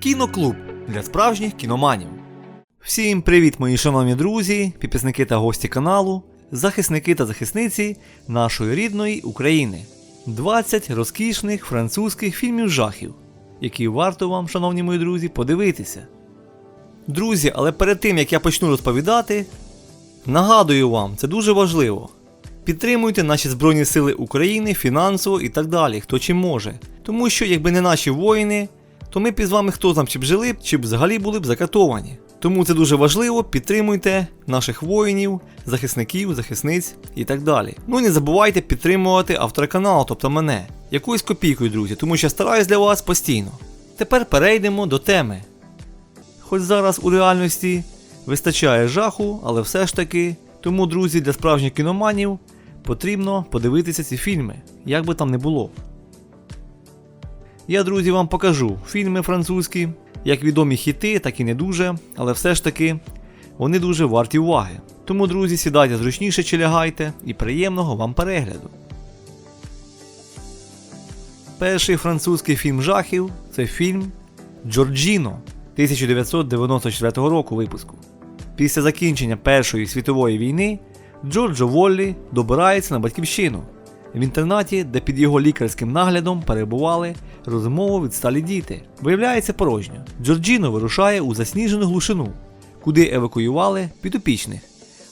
Кіноклуб для справжніх кіноманів. Всім привіт, мої шановні друзі, підписники та гості каналу, захисники та захисниці нашої рідної України. 20 розкішних французьких фільмів жахів, які варто вам, шановні мої друзі, подивитися. Друзі, але перед тим як я почну розповідати, нагадую вам, це дуже важливо. Підтримуйте наші Збройні Сили України фінансово і так далі, хто чим може. Тому що, якби не наші воїни, то ми б із вами хто там чи б жили, чи б взагалі були б закатовані. Тому це дуже важливо, підтримуйте наших воїнів, захисників, захисниць і так далі. Ну і не забувайте підтримувати автора каналу, тобто мене, якоюсь копійкою, друзі, тому що я стараюсь для вас постійно. Тепер перейдемо до теми. Хоч зараз у реальності вистачає жаху, але все ж таки, тому, друзі, для справжніх кіноманів потрібно подивитися ці фільми, як би там не було. Я, друзі, вам покажу фільми французькі, як відомі хіти, так і не дуже, але все ж таки вони дуже варті уваги. Тому, друзі, сідайте зручніше чи лягайте і приємного вам перегляду. Перший французький фільм жахів це фільм Джорджіно 1994 року випуску. Після закінчення Першої світової війни Джорджо Воллі добирається на батьківщину в інтернаті, де під його лікарським наглядом перебували розумово відсталі діти. Виявляється порожньо. Джорджіно вирушає у засніжену глушину, куди евакуювали підопічних,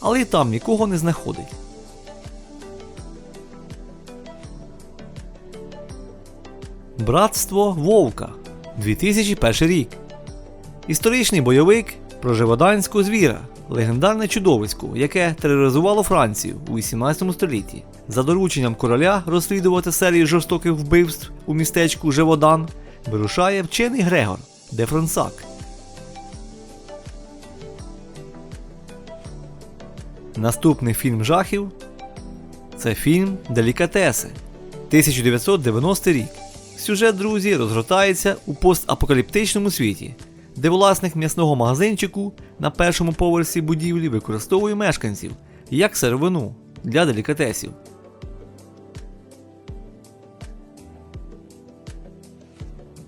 але й там нікого не знаходить. Братство Вовка 2001 рік. Історичний бойовик про живоданського звіра, легендарне чудовисько, яке тероризувало Францію у 18 столітті. За дорученням короля розслідувати серію жорстоких вбивств у містечку Живодан вирушає вчений Грегор де Фронсак. Наступний фільм жахів це фільм Делікатеси 1990 рік. Сюжет, друзі, розгортається у постапокаліптичному світі, де власник м'ясного магазинчику на першому поверсі будівлі використовує мешканців як сировину для делікатесів.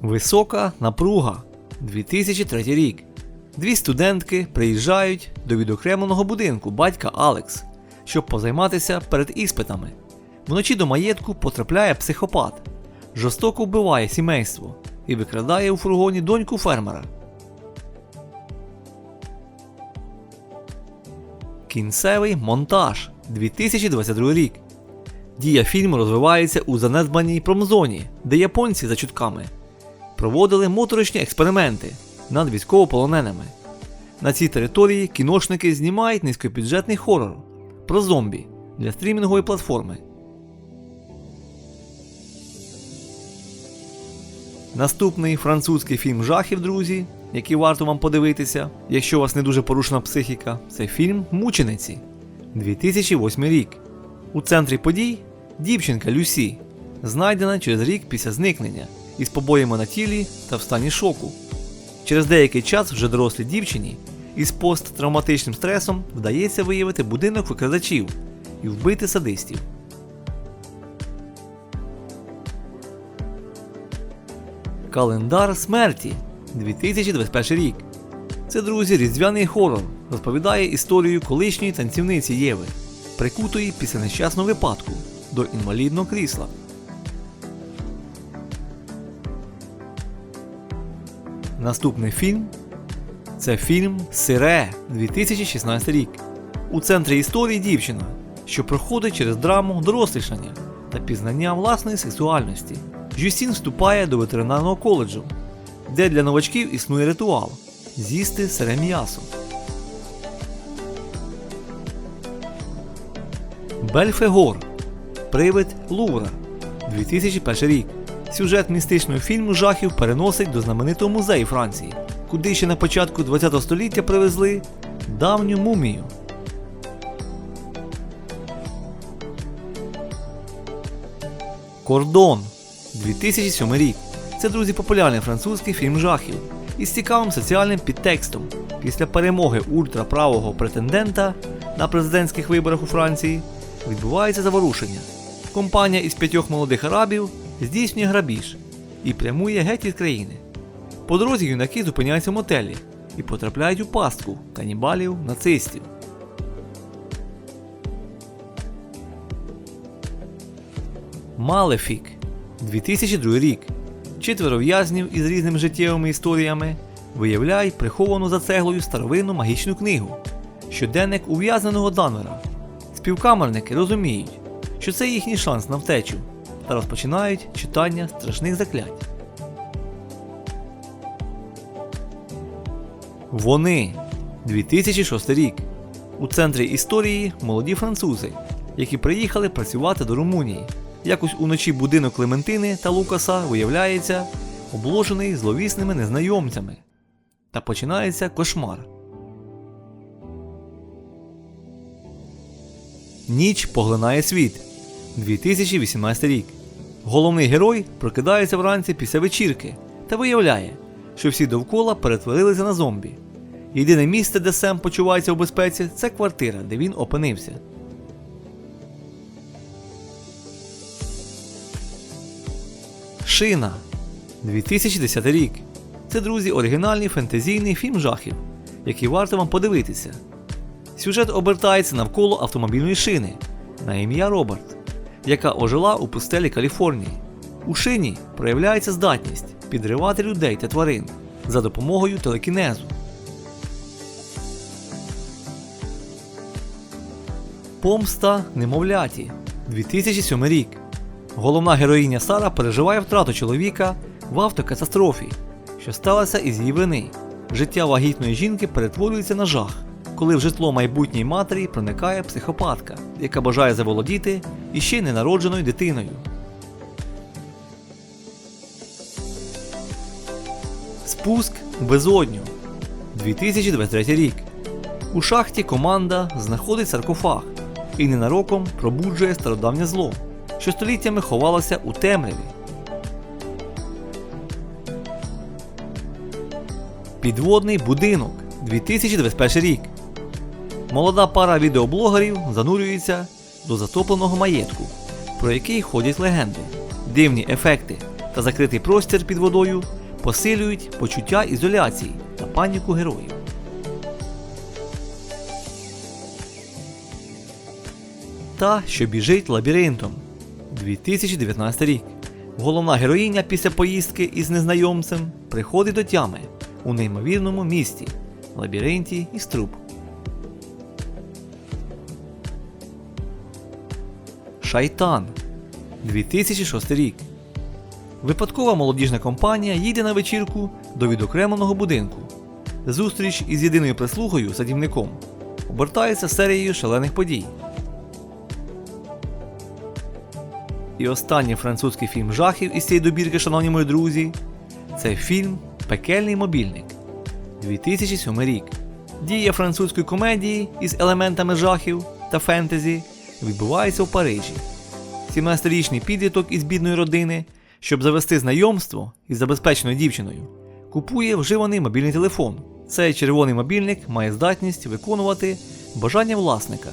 Висока напруга 2003 рік. Дві студентки приїжджають до відокремленого будинку батька Алекс, щоб позайматися перед іспитами. Вночі до маєтку потрапляє психопат, жорстоко вбиває сімейство і викрадає у фургоні доньку фермера. Кінцевий монтаж 2022 рік. Дія фільму розвивається у занедбаній промзоні, де японці за чутками проводили моторошні експерименти над військовополоненими. На цій території кіношники знімають низькобюджетний хорор про зомбі для стрімінгової платформи. Наступний французький фільм жахів, друзі, який варто вам подивитися, якщо у вас не дуже порушена психіка, це фільм Мучениці 2008 рік. У центрі подій дівчинка Люсі, знайдена через рік після зникнення із побоями на тілі та в стані шоку. Через деякий час вже дорослій дівчині із посттравматичним стресом вдається виявити будинок викрадачів і вбити садистів. Календар смерті 2021 рік. Це, друзі, різдвяний хорор розповідає історію колишньої танцівниці Єви, прикутої після нещасного випадку до інвалідного крісла. Наступний фільм це фільм Сире 2016 рік. У центрі історії дівчина, що проходить через драму дорослішання та пізнання власної сексуальності. Жюстін вступає до ветеринарного коледжу, де для новачків існує ритуал з'їсти сире м'ясо. Бельфегор Привид Лувра 2001 рік. Сюжет містичного фільму жахів переносить до знаменитого музею Франції, куди ще на початку ХХ століття привезли давню мумію. Кордон 2007 рік. Це, друзі, популярний французький фільм жахів із цікавим соціальним підтекстом. Після перемоги ультраправого претендента на президентських виборах у Франції відбувається заворушення. Компанія із п'ятьох молодих арабів здійснює грабіж і прямує геть із країни. По дорозі юнаки зупиняються в мотелі і потрапляють у пастку канібалів нацистів. Малефік 2002 рік. Четверо в'язнів із різними життєвими історіями виявляють приховану за цеглою старовинну магічну книгу. Щоденник ув'язненого Данвера. Співкамерники розуміють, що це їхній шанс на втечу та розпочинають читання страшних заклять. Вони 2006 рік. У центрі історії молоді французи, які приїхали працювати до Румунії. Якось уночі будинок Клементини та Лукаса виявляється обложений зловісними незнайомцями. Та починається кошмар. Ніч поглинає світ. 2018 рік. Головний герой прокидається вранці після вечірки та виявляє, що всі довкола перетворилися на зомбі. Єдине місце, де Сем почувається у безпеці, це квартира, де він опинився. Шина 2010 рік. Це, друзі, оригінальний фентезійний фільм жахів, який варто вам подивитися. Сюжет обертається навколо автомобільної шини на ім'я Роберт, яка ожила у пустелі Каліфорнії. У шині проявляється здатність підривати людей та тварин за допомогою телекінезу. Помста немовляті 2007 рік. Головна героїня Сара переживає втрату чоловіка в автокатастрофі, що сталося із її вини. Життя вагітної жінки перетворюється на жах, коли в житло майбутньої матері проникає психопатка, яка бажає заволодіти іще ненародженою дитиною. Спуск безодню 2023 рік. У шахті команда знаходить саркофаг і ненароком пробуджує стародавнє зло, що століттями ховалося у темряві. Підводний будинок 2021 рік. Молода пара відеоблогерів занурюється до затопленого маєтку, про який ходять легенди. Дивні ефекти та закритий простір під водою посилюють почуття ізоляції та паніку героїв. Та, що біжить лабіринтом 2019 рік. Головна героїня після поїздки із незнайомцем приходить до тями у неймовірному місті лабіринті із труб. Шайтан 2006 рік. Випадкова молодіжна компанія їде на вечірку до відокремленого будинку. Зустріч із єдиною прислугою садівником обертається серією шалених подій. І останній французький фільм жахів із цієї добірки, шановні мої друзі, це фільм Пекельний мобільник 2007 рік. Дія французької комедії із елементами жахів та фентезі відбувається в Парижі. 17-річний підліток із бідної родини, щоб завести знайомство із забезпеченою дівчиною, купує вживаний мобільний телефон. Цей червоний мобільник має здатність виконувати бажання власника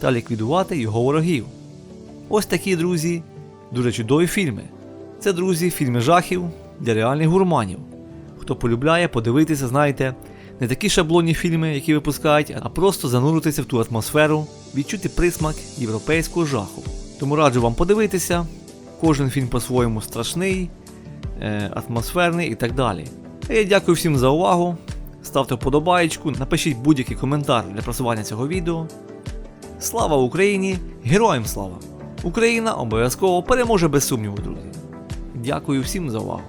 та ліквідувати його ворогів. Ось такі, друзі, дуже чудові фільми. Це, друзі, фільми жахів для реальних гурманів. Хто полюбляє подивитися, знаєте, не такі шаблонні фільми, які випускають, а просто зануритися в ту атмосферу, відчути присмак європейського жаху. Тому раджу вам подивитися. Кожен фільм по-своєму страшний, е, атмосферний і так далі. А я дякую всім за увагу. Ставте вподобаєчку, напишіть будь-який коментар для просування цього відео. Слава Україні! Героям слава! Україна обов'язково переможе без сумніву, друзі. Дякую всім за увагу.